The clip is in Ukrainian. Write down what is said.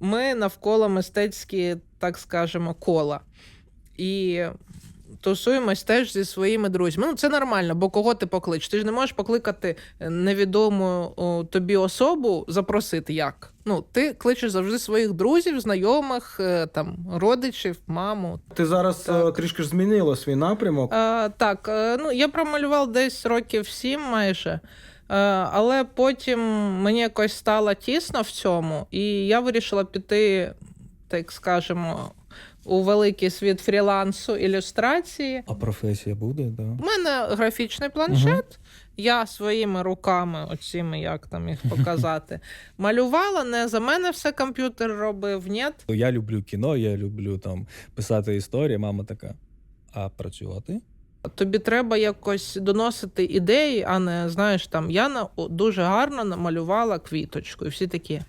ми навколо мистецькі, так скажемо, кола. І тусуємось теж зі своїми друзями. Ну, це нормально, бо кого ти покличеш? Ти ж не можеш покликати невідому о, тобі особу, запросити як. Ну, ти кличеш завжди своїх друзів, знайомих, е, там, родичів, маму. Ти зараз Так. е, трішки ж змінила свій напрямок. Е, так, е, ну я промалював десь років сім майже. Е, але потім мені якось стало тісно в цьому, і я вирішила піти, так скажемо, у великий світ фрілансу, ілюстрації. А професія буде, да? У мене графічний планшет. Я своїми руками, оціми, як там їх показати, малювала. Не за мене все комп'ютер робив, ні. Я люблю кіно, я люблю там писати історії. Мама така. А працювати? Тобі треба якось доносити ідеї, а не знаєш, там я на дуже гарно намалювала квіточку, і всі такі.